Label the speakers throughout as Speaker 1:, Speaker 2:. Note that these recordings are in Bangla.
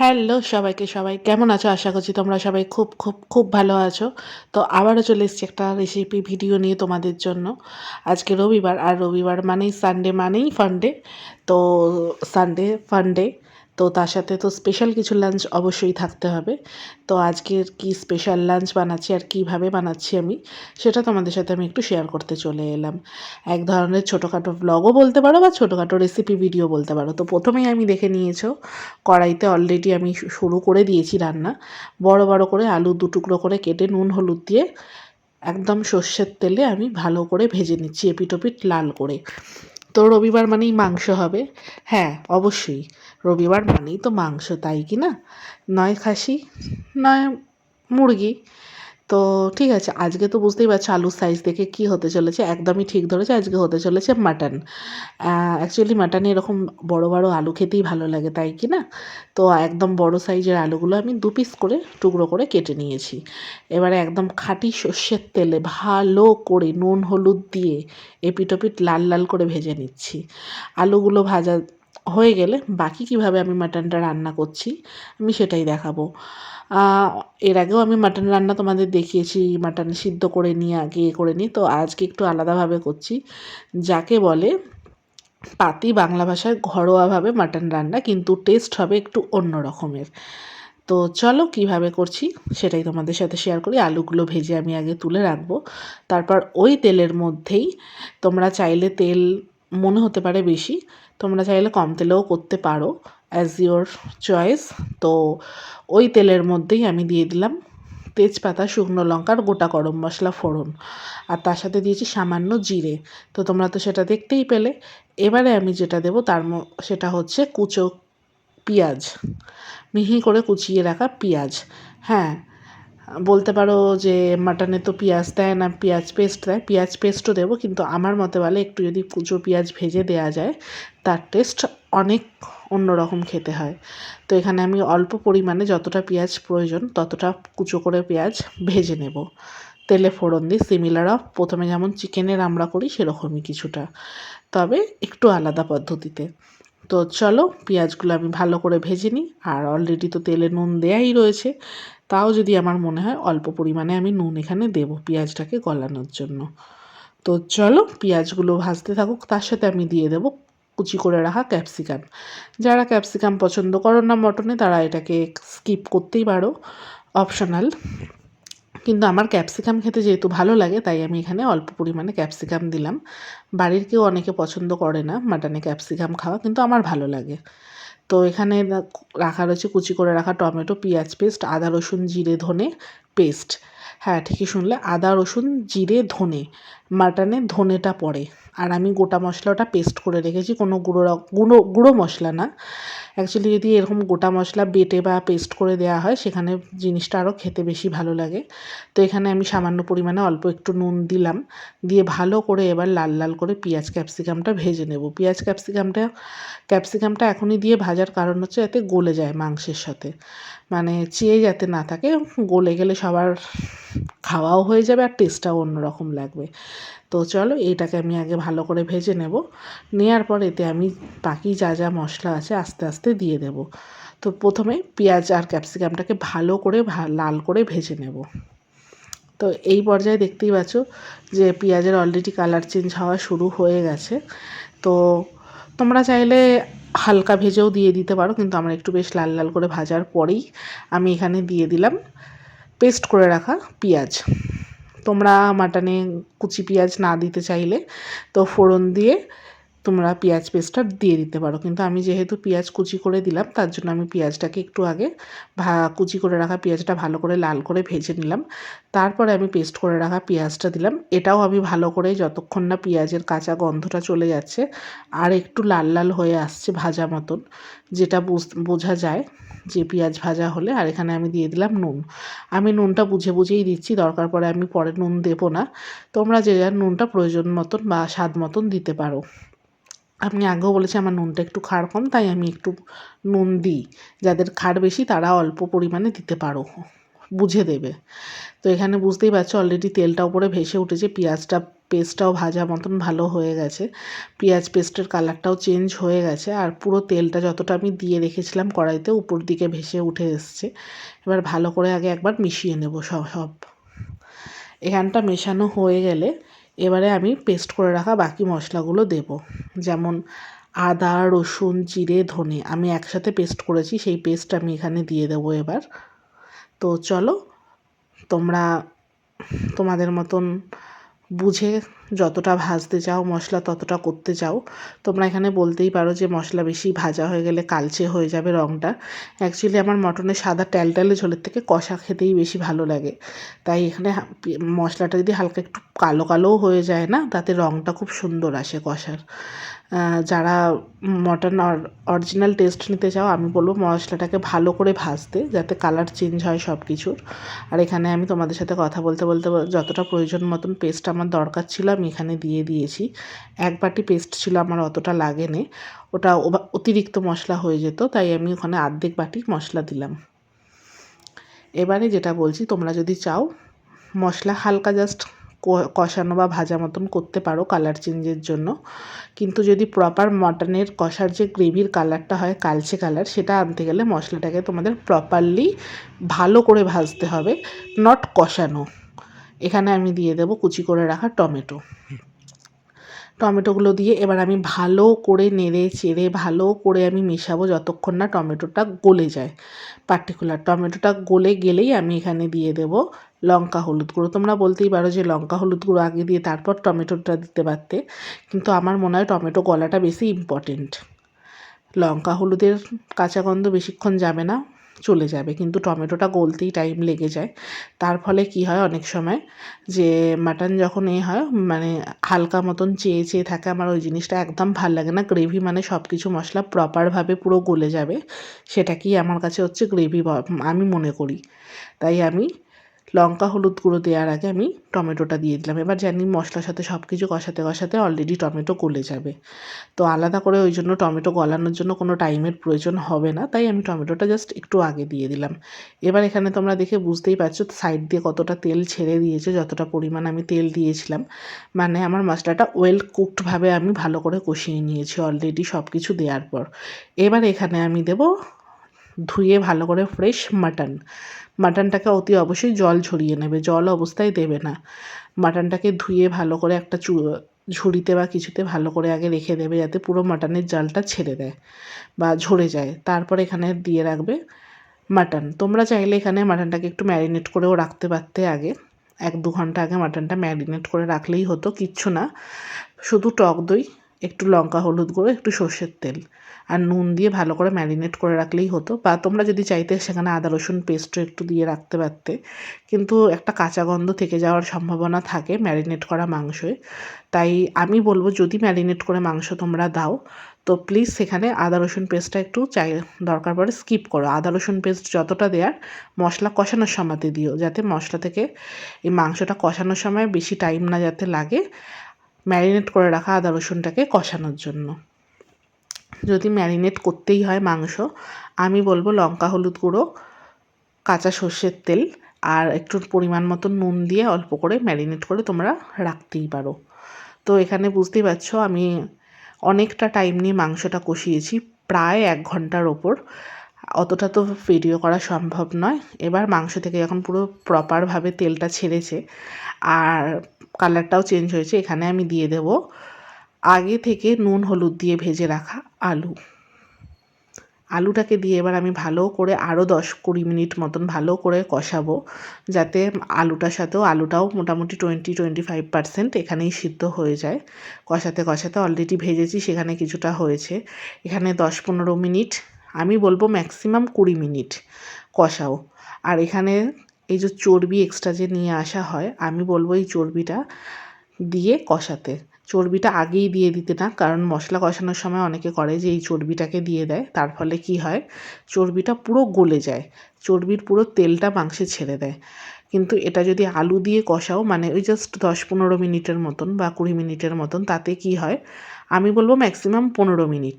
Speaker 1: হ্যালো সবাইকে, সবাই কেমন আছো? আশা করছি তোমরা সবাই খুব খুব খুব ভালো আছো। তো আবারও চলে এসেছি একটা রেসিপি ভিডিও নিয়ে তোমাদের জন্য। আজকে রবিবার, আর রবিবার মানেই সানডে মানেই ফান্ডে তো সানডে ফান্ডে তো তার সাথে তো স্পেশাল কিছু লাঞ্চ অবশ্যই থাকতে হবে। তো আজকের কি স্পেশাল লাঞ্চ বানাচ্ছি আর কীভাবে বানাচ্ছি আমি, সেটা তোমাদের সাথে আমি একটু শেয়ার করতে চলে এলাম। এক ধরনের ছোটোখাটো ব্লগও বলতে পারো বা ছোটোখাটো রেসিপি ভিডিও বলতে পারো। তো প্রথমেই আমি দেখে নিয়েছো, কড়াইতে অলরেডি আমি শুরু করে দিয়েছি রান্না। বড় বড় করে আলু দু টুকরো করে কেটে নুন, হলুদ দিয়ে একদম সর্ষের তেলে আমি ভালো করে ভেজে নিচ্ছি এপিটোপিট লাল করে। তো রবিবার মানেই মাংস হবে। হ্যাঁ অবশ্যই। রবিবার মানেই তো মাংস, তাই কি না? নয় খাসি, নয় মুরগি। তো ঠিক আছে, আজকে তো বুঝতেই পারছ আলুর সাইজ দেখে কি হতে চলেছে, একদমই ঠিক ধরেছে, আজকে হতে চলেছে মাটন অ্যাকচুয়ালি মাটনে এরকম বড় বড় আলু খেতেই ভালো লাগে, তাই কি না? তো একদম বড় সাইজের আলুগুলো আমি দু পিস করে, টুকরো করে কেটে নিয়েছি। এবারে একদম খাঁটি সর্ষের তেলে ভালো করে নুন, হলুদ দিয়ে এপিটোপিট লাল লাল করে ভেজে নিচ্ছি। আলুগুলো ভাজা হয়ে গেলে বাকি কীভাবে আমি মাটনটা রান্না করছি, আমি সেটাই দেখাবো। এর আগেও আমি মাটন রান্না তোমাদের দেখিয়েছি, মাটন সিদ্ধ করে নিয়ে, আগে করে নিই তো আজকে একটু আলাদাভাবে করছি। যাকে বলে পাতি বাংলা ভাষায় ঘরোয়াভাবে মাটন রান্না, কিন্তু টেস্ট হবে একটু অন্য রকমের। তো চলো কীভাবে করছি সেটাই তোমাদের সাথে শেয়ার করি। আলুগুলো ভেজে আমি আগে তুলে রাখব। তারপর ওই তেলের মধ্যেই তোমরা চাইলে তেল মনে হতে পারে বেশি। তোমরা চাইলে কম তেলেও করতে পারো অ্যাজ ইয়োর চয়েস তো ওই তেলের মধ্যেই আমি দিয়ে দিলাম তেজপাতা, শুকনো লঙ্কার গোটা গরম মশলা ফোড়ন। আর তার সাথে দিয়েছি সামান্য জিরে। তো তোমরা তো সেটা দেখতেই পেলে। এবারে আমি যেটা দেবো তার সেটা হচ্ছে কুচো পেঁয়াজ। মিহি করে কুচিয়ে রাখা পেঁয়াজ। হ্যাঁ বলতে পারো যে মাটনে তো পেঁয়াজ দেয় না, পেঁয়াজ পেস্ট দেয়, পেঁয়াজ পেস্টও দেবো কিন্তু আমার মতে বলে একটু যদি কুচো পেঁয়াজ ভেজে দেওয়া যায়, তার টেস্ট অনেক অন্যরকম খেতে হয়। তো এখানে আমি অল্প পরিমাণে যতটা পেঁয়াজ প্রয়োজন, ততটা কুচো করে পেঁয়াজ ভেজে নেব। তেলে ফোড়ন দিই সিমিলার অফ প্রথমে যেমন চিকেনের আমরা করি সেরকমই কিছুটা। তবে একটু আলাদা পদ্ধতিতে। তো চলো পেঁয়াজগুলো আমি ভালো করে ভেজে নিই। আর অলরেডি তো তেলে নুন দেয়াই রয়েছে। তাও যদি আমার মনে হয় অল্প পরিমাণে আমি নুন এখানে দেবো পেঁয়াজটাকে গলানোর জন্য। তো চলো পেঁয়াজগুলো ভাজতে থাকুক। তার সাথে আমি দিয়ে দেবো কুচি করে রাখা ক্যাপসিকাম। যারা ক্যাপসিকাম পছন্দ করো না মটনে, তারা এটাকে স্কিপ করতেই পারো। অপশনাল কিন্তু আমার ক্যাপসিকাম খেতে যেহেতু ভালো লাগে, তাই আমি এখানে অল্প পরিমাণে ক্যাপসিকাম দিলাম। বাড়ির কেউ অনেকে পছন্দ করে না মাটনে ক্যাপসিকাম খাওয়া, কিন্তু আমার ভালো লাগে। তো এখানে রাখা রয়েছে কুচি করে রাখা টমেটো, পেঁয়াজ পেস্ট আদা, রসুন, জিরে, ধনে পেস্ট হ্যাঁ ঠিকই শুনলে, আদা, রসুন, জিরে, ধনে। মাটনে ধনেটা পড়ে। আর আমি গোটা মশলাটা পেস্ট করে রেখেছি, কোনো গুঁড়ো গুঁড়ো গুঁড়ো মশলা না। অ্যাকচুয়ালি যদি এরকম গোটা মশলা বেটে বা পেস্ট করে দেওয়া হয়, সেখানে জিনিসটা আরও খেতে বেশি ভালো লাগে। তো এখানে আমি সামান্য পরিমাণে অল্প একটু নুন দিলাম। দিয়ে ভালো করে এবার লাল লাল করে পেঁয়াজ ক্যাপসিকামটা ভেজে নেব। পেঁয়াজ ক্যাপসিকামটা ক্যাপসিকামটা এখনই দিয়ে ভাজার কারণ হচ্ছে যাতে গলে যায় মাংসের সাথে। মানে চেয়ে যাতে না থাকে, গলে গেলে সবার খাওয়াও হয়ে যাবে আর টেস্টটাও অন্যরকম লাগবে। তো চলো এটাকে আমি আগে ভালো করে ভেজে নেব। নেওয়ার পর এতে আমি বাকি যা যা মশলা আছে আস্তে আস্তে দিয়ে দেব। তো প্রথমে পেঁয়াজ আর ক্যাপসিকামটাকে ভালো করে লাল করে ভেজে নেব। তো এই পর্যায়ে দেখতেই পাচ্ছ যে পেঁয়াজের অলরেডি কালার চেঞ্জ হওয়া শুরু হয়ে গেছে। তো তোমরা চাইলে হালকা ভেজেও দিয়ে দিতে পারো, কিন্তু আমার একটু বেশ লাল লাল করে ভাজার পরেই আমি এখানে দিয়ে দিলাম পেস্ট করে রাখা পেঁয়াজ। তোমরা মাটনে কুচি পেঁয়াজ না দিতে চাইলে, তো ফোড়ন দিয়ে তোমরা পেঁয়াজ পেস্টটা দিয়ে দিতে পারো। কিন্তু আমি যেহেতু পেঁয়াজ কুচি করে দিলাম, তার জন্য আমি পেঁয়াজটাকে একটু আগে ভা, কুচি করে রাখা পেঁয়াজটা ভালো করে লাল করে ভেজে নিলাম। তারপরে আমি পেস্ট করে রাখা পেঁয়াজটা দিলাম। এটাও আমি ভালো করে যতক্ষণ না পেঁয়াজের কাঁচা গন্ধটা চলে যাচ্ছে, আর একটু লাল লাল হয়ে আসছে ভাজা মতন, যেটা বোঝা যায়। যে পেঁয়াজ ভাজা হলে, আর এখানে আমি দিয়ে দিলাম নুন। আমি নুনটা বুঝে বুঝেই দিচ্ছি, দরকার পরে আমি পরে নুন দেবো না। তোমরা যে যার নুনটা প্রয়োজন মতন বা স্বাদ মতন দিতে পারো। আপনি আগেও বলেছি আমার নুনটা একটু খাড় কম, তাই আমি একটু নুন দিই। যাদের খাড় বেশি, তারা অল্প পরিমাণে দিতে পারো। বুঝে দেবে। তো এখানে বুঝতেই পারছ অলরেডি তেলটা উপরে ভেসে উঠেছে, পেঁয়াজটা পেস্টটাও ভাজা মতন ভালো হয়ে গেছে। পেঁয়াজ পেস্টের কালারটাও চেঞ্জ হয়ে গেছে আর পুরো তেলটা যতটা আমি দিয়ে রেখেছিলাম কড়াইতে উপর দিকে ভেসে উঠে এসছে। এবার ভালো করে আগে একবার মিশিয়ে নেব সব সব। এখানটা মেশানো হয়ে গেলে এবারে আমি পেস্ট করে রাখা বাকি মশলাগুলো দেব। যেমন আদা, রসুন, জিরে, ধনে আমি একসাথে পেস্ট করেছি, সেই পেস্ট আমি এখানে দিয়ে দেবো এবার। তো চলো তোমরা তোমাদের মতন বুঝে যতটা ভাজতে চাও, মশলা ততটা করতে চাও, তোমরা এখানে বলতেই পারো যে মশলা বেশি ভাজা হয়ে গেলে কালচে হয়ে যাবে রঙটা অ্যাকচুয়ালি আমার মটনের সাদা ট্যালট্যালে ঝোলের থেকে কষা খেতেই বেশি ভালো লাগে। তাই এখানে মশলাটা যদি হালকা একটু কালো কালোও হয়ে যায় না, তাতে রঙটা খুব সুন্দর আসে কষার। যারা মটন অরিজিনাল টেস্ট নিতে চাও, আমি বলব মশলাটাকে ভালো করে ভাজতে, যাতে কালার চেঞ্জ হয় সব কিছুর আর এখানে আমি তোমাদের সাথে কথা বলতে বলতে যতটা প্রয়োজন মতন পেস্ট আমার দরকার ছিল, আমি এখানে দিয়ে দিয়েছি। এক বাটি পেস্ট ছিল আমার অতটা লাগেনি, ওটা অতিরিক্ত মশলা হয়ে যেত, তাই আমি ওখানে আর্ধেক বাটি মশলা দিলাম। এবারে যেটা বলছি, তোমরা যদি চাও মশলা হালকা জাস্ট কষানো বা ভাজা মতন করতে পারো কালার চেঞ্জের জন্য। কিন্তু যদি প্রপার মটনের কষার যে গ্রেভির কালারটা হয়, কালচে কালার সেটা আনতে গেলে মশলাটাকে তোমাদের প্রপারলি ভালো করে ভাজতে হবে নট কষানো। এখানে আমি দিয়ে দেবো কুচি করে রাখা টমেটো। টমেটোগুলো দিয়ে এবার আমি ভালো করে নেড়ে চেড়ে, ভালো করে আমি মেশাবো যতক্ষণ না টমেটোটা গলে যায়। পার্টিকুলার টমেটোটা গলে গেলেই আমি এখানে দিয়ে দেবো লঙ্কা, হলুদ গুঁড়ো। তোমরা বলতেই পারো যে লঙ্কা, হলুদ গুঁড়ো আগে দিয়ে তারপর টমেটোটা দিতে পারতে, কিন্তু আমার মনে হয় টমেটো গলাটা বেশি ইম্পর্টেন্ট লঙ্কা, হলুদের কাঁচা গন্ধ বেশিক্ষণ যাবে না। চলে যাবে। কিন্তু টমেটোটা গলতেই টাইম লেগে যায়। তার ফলে কি হয় অনেক সময় যে মাটন যখন এ হয় মানে হালকা মতন চেয়ে চেয়ে থাকে, আমার ওই জিনিসটা একদম ভালো লাগে না। গ্রেভি মানে সব কিছু মশলা প্রপারভাবে পুরো গলে যাবে। সেটা কি আমার কাছে হচ্ছে গ্রেভি আমি মনে করি। তাই আমি লঙ্কা, হলুদ গুঁড়ো দেওয়ার আগে আমি টমেটোটা দিয়ে দিলাম। এবার জানি মশলার সাথে সব কিছু কষাতে কষাতে অলরেডি টমেটো গলে যাবে। তো আলাদা করে ওই জন্য টমেটো গলানোর জন্য কোনো টাইমের প্রয়োজন হবে না, তাই আমি টমেটোটা জাস্ট একটু আগে দিয়ে দিলাম। এবার এখানে তোমরা দেখে বুঝতেই পারছ সাইড দিয়ে কতটা তেল ছেড়ে দিয়েছে, যতটা পরিমাণ আমি তেল দিয়েছিলাম। মানে আমার মশলাটা ওয়েল কুকডভাবে আমি ভালো করে কষিয়ে নিয়েছি অলরেডি সব কিছু দেওয়ার পর। এবার এখানে আমি দেব ধুয়ে ভালো করে ফ্রেশ মাটন মাটনটাকে অতি অবশ্যই জল ঝরিয়ে নেবে, জল অবস্থায় দেবে না। মাটনটাকে ধুয়ে ভালো করে একটা চু, ঝুড়িতে বা কিছুতে ভালো করে আগে রেখে দেবে যাতে পুরো মাটনের জালটা ছেড়ে দেয় বা ঝরে যায়। তারপর এখানে দিয়ে রাখবে মাটন তোমরা চাইলে এখানে মাটনটাকে একটু ম্যারিনেট করেও রাখতে পারতে আগে। এক দু ঘণ্টা আগে মাটনটা ম্যারিনেট করে রাখলেই হতো, কিচ্ছু না। শুধু টক দই একটু লঙ্কা, হলুদ গুঁড়ো, একটু সর্ষের তেল আর নুন দিয়ে ভালো করে ম্যারিনেট করে রাখলেই হতো। বা তোমরা যদি চাইতে সেখানে আদা, রসুন পেস্টও একটু দিয়ে রাখতে পারতে, কিন্তু একটা কাঁচা গন্ধ থেকে যাওয়ার সম্ভাবনা থাকে ম্যারিনেট করা মাংসে তাই আমি বলব যদি ম্যারিনেট করে মাংস তোমরা দাও, তো প্লিজ সেখানে আদা, রসুন পেস্টটা একটু চাই, দরকার পড়ে স্কিপ করো। আদা, রসুন পেস্ট যতটা দেওয়ার মশলা কষানোর সময়তে দিও, যাতে মশলা থেকে এই মাংসটা কষানোর সময় বেশি টাইম না যাতে লাগে। ম্যারিনেট করে রাখা আদা রসুনটাকে কষানোর জন্য। যদি ম্যারিনেট করতেই হয় মাংস, আমি বলব লঙ্কা, হলুদ গুঁড়ো, কাঁচা সর্ষের তেল আর একটু পরিমাণ মতো নুন দিয়ে অল্প করে ম্যারিনেট করে তোমরা রাখতেই পারো। তো এখানে বুঝতেই পারছ, আমি অনেকটা টাইম নিয়ে মাংসটা কষিয়েছি, প্রায় এক ঘণ্টার ওপর। অতটা তো ভিডিও করা সম্ভব নয়। এবার মাংস থেকে যখন পুরো প্রপারভাবে তেলটা ছেড়েছে, আর কালারটাও চেঞ্জ হয়েছে, এখানে আমি দিয়ে দেব আগে থেকে নুন, হলুদ দিয়ে ভেজে রাখা আলু। আলুটাকে দিয়ে এবার আমি ভালো করে আরও দশ কুড়ি মিনিট মতন ভালো করে কষাবো, যাতে আলুটার সাথেও আলুটাও মোটামুটি টোয়েন্টি টোয়েন্টি ফাইভ পার্সেন্ট এখানেই সিদ্ধ হয়ে যায়। কষাতে কষাতে অলরেডি ভেজেছি, সেখানে কিছুটা হয়েছে। এখানে দশ পনেরো মিনিট, আমি বলব ম্যাক্সিমাম কুড়ি মিনিট কষাও। আর এখানে এই যে চর্বি এক্সট্রা যে নিয়ে আসা হয়, আমি বলব এই চর্বিটা দিয়ে কষাতে। চর্বিটা আগেই দিয়ে দিতে না, কারণ মশলা কষানোর সময় অনেকে করে যে এই চর্বিটাকে দিয়ে দেয়, তার ফলে কি হয়, চর্বিটা পুরো গলে যায়, চর্বির পুরো তেলটা মাংসে ছেড়ে দেয়। কিন্তু এটা যদি আলু দিয়ে কষাও মানে ওই জাস্ট দশ পনেরো মিনিটের মতন বা কুড়ি মিনিটের মতন, তাতে কি হয়, আমি বলব ম্যাক্সিমাম পনেরো মিনিট।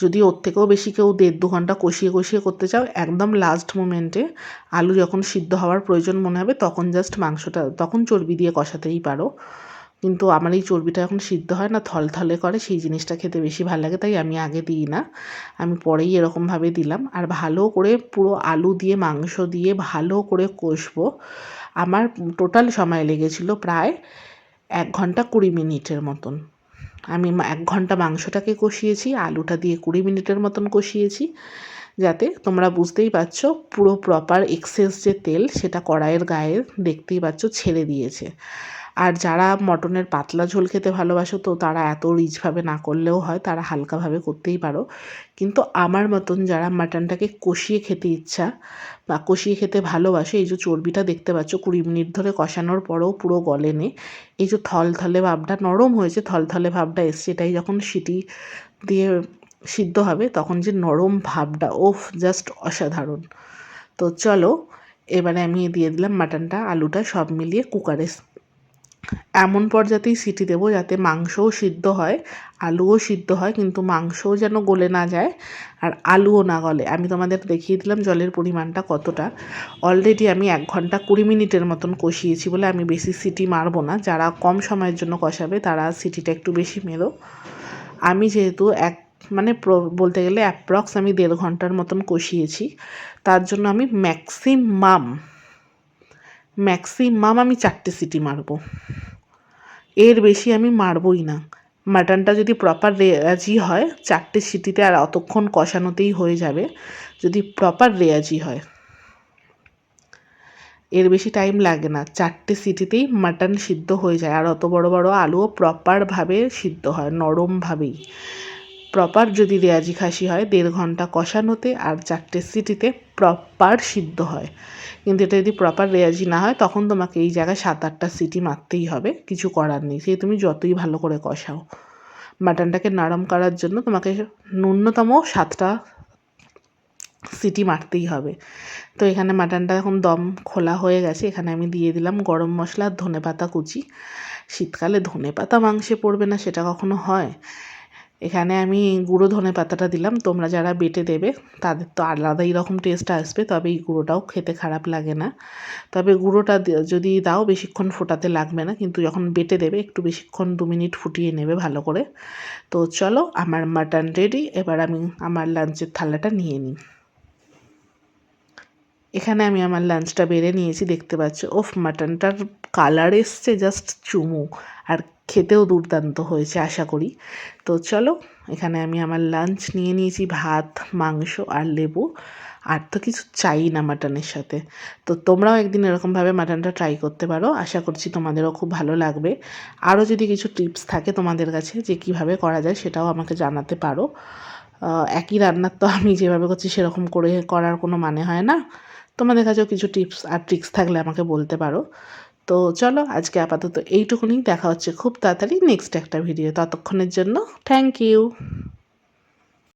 Speaker 1: যদি ওর থেকেও বেশি কেউ দেড় দু ঘণ্টা কষিয়ে কষিয়ে করতে চাও, একদম লাস্ট মোমেন্টে আলু যখন সিদ্ধ হওয়ার প্রয়োজন মনে হবে, তখন জাস্ট মাংসটা, তখন চর্বি দিয়ে কষাতেই পারো। কিন্তু আমার এই চর্বিটা এখন সিদ্ধ হয় না, থলথলে করে, সেই জিনিসটা খেতে বেশি ভালো লাগে, তাই আমি আগে দিই না। আমি পরেই এরকমভাবে দিলাম। আর ভালো করে পুরো আলু দিয়ে, মাংস দিয়ে ভালো করে কষবো। আমার টোটাল সময় লেগেছিল প্রায় এক ঘণ্টা কুড়ি মিনিটের মতন। আমি এক ঘণ্টা মাংসটাকে কষিয়েছি আলুটা দিয়ে কুড়ি মিনিটের মতন কষিয়েছি। যাতে তোমরা বুঝতেই পারছ পুরো প্রপার এক্সেস যে তেল সেটা কড়াইয়ের গায়ে দেখতেই পাচ্ছ ছেড়ে দিয়েছে। আর যারা মটনের পাতলা ঝোল খেতে ভালোবাসো তো তারা এত রিচভাবে না করলেও হয়, তারা হালকাভাবে করতেই পারো। কিন্তু আমার মতন যারা মাটনটাকে কষিয়ে খেতে ইচ্ছা বা কষিয়ে খেতে ভালোবাসে, এই যে চর্বিটা দেখতে পাচ্ছ কুড়ি মিনিট ধরে কষানোর পরেও পুরো গলেনে, এই যে থলথলে ভাবটা নরম হয়েছে, থলথলে ভাবটা এসছে, এটাই যখন সিটি দিয়ে সিদ্ধ হবে, তখন যে নরম ভাবটা, ওফ জাস্ট অসাধারণ। তো চলো, এবারে আমি দিয়ে দিলাম মাটনটা, আলুটা সব মিলিয়ে কুকারে। এমন পর্যাতেই সিটি দেবো যাতে মাংসও সিদ্ধ হয়, আলুও সিদ্ধ হয়, কিন্তু মাংসও যেন গলে না যায় আর আলুও না গলে। আমি তোমাদের দেখিয়ে দিলাম জলের পরিমাণটা কতটা। অলরেডি আমি এক ঘণ্টা কুড়ি মিনিটের মতন কষিয়েছি বলে আমি বেশি সিটি মারবো না। যারা কম সময়ের জন্য কষাবে, তারা সিটিটা একটু বেশি মেরো। আমি যেহেতু এক মানে বলতে গেলে অ্যাপ্রক্স আমি দেড় ঘণ্টার মতন কষিয়েছি। তার জন্য আমি ম্যাক্সিমাম ম্যাক্সিমাম আমি চারটে সিটি মারবো। এর বেশি আমি মারবই না। মাটনটা যদি প্রপার রেয়াজি হয়, চারটে সিটিতে আর অতক্ষণ কষানোতেই হয়ে যাবে, যদি প্রপার রেয়াজি হয়। এর বেশি টাইম লাগে না। চারটে সিটিতেই মাটন সিদ্ধ হয়ে যায়। আর অত বড় বড় আলুও প্রপারভাবে সিদ্ধ হয় নরমভাবেই প্রপার যদি রেয়াজি খাসি হয়, দেড় ঘণ্টা কষানোতে আর চারটে সিটিতে প্রপার সিদ্ধ হয়। কিন্তু এটা যদি প্রপার রেয়াজি না হয়, তখন তোমাকে এই জায়গায় সাত আটটা সিটি মারতেই হবে, কিছু করার নেই। সে তুমি যতই ভালো করে কষাও। মাটনটাকে নরম করার জন্য তোমাকে ন্যূনতম সাতটা সিটি মারতেই হবে। তো এখানে মাটনটা এখন দম খোলা হয়ে গেছে। এখানে আমি দিয়ে দিলাম গরম মশলা ধনে পাতা কুচি। শীতকালে ধনে পাতা মাংসে পড়বে না, সেটা কখনো হয়। এখানে আমি গুঁড়ো ধনে পাতাটা দিলাম। তোমরা যারা বেটে দেবে, তাদের তো আলাদাই রকম টেস্ট আসবে, তবে এই গুঁড়োটাও খেতে খারাপ লাগে না। তবে গুঁড়োটা যদি দাও বেশিক্ষণ ফোটাতে লাগবে না, কিন্তু যখন বেটে দেবে, একটু বেশিক্ষণ দু মিনিট ফুটিয়ে নেবে ভালো করে। তো চলো, আমার মাটন রেডি এবার আমি আমার লাঞ্চের থালাটা নিয়ে নিই। এখানে আমি আমার লাঞ্চটা বেড়ে নিয়েছি, দেখতে পাচ্ছ। ওফ মাটনটার কালার এসছে জাস্ট চুমু আর খেতেও দুর্দান্ত হয়েছে, আশা করি। তো চলো, এখানে আমি আমার লাঞ্চ নিয়ে নিয়েছি, ভাত, মাংস আর লেবু। আর তো কিছু চাই না মাটনের সাথে। তো তোমরাও একদিন এরকমভাবে মাটনটা ট্রাই করতে পারো, আশা করছি তোমাদেরও খুব ভালো লাগবে। আরও যদি কিছু টিপস থাকে তোমাদের কাছে যে কীভাবে করা যায় সেটাও আমাকে জানাতে পারো। একই রান্নার তো আমি যেভাবে করছি সেরকম করে করার কোনো মানে হয় না। তোমাদের কাছেও কিছু টিপস আর ট্রিক্স থাকলে আমাকে বলতে পারো। তো চলো আজকে আপাতত এইটুকুনি। দেখা হচ্ছে খুব তাড়াতাড়ি নেক্সট একটা ভিডিও ততক্ষণের জন্য থ্যাংক ইউ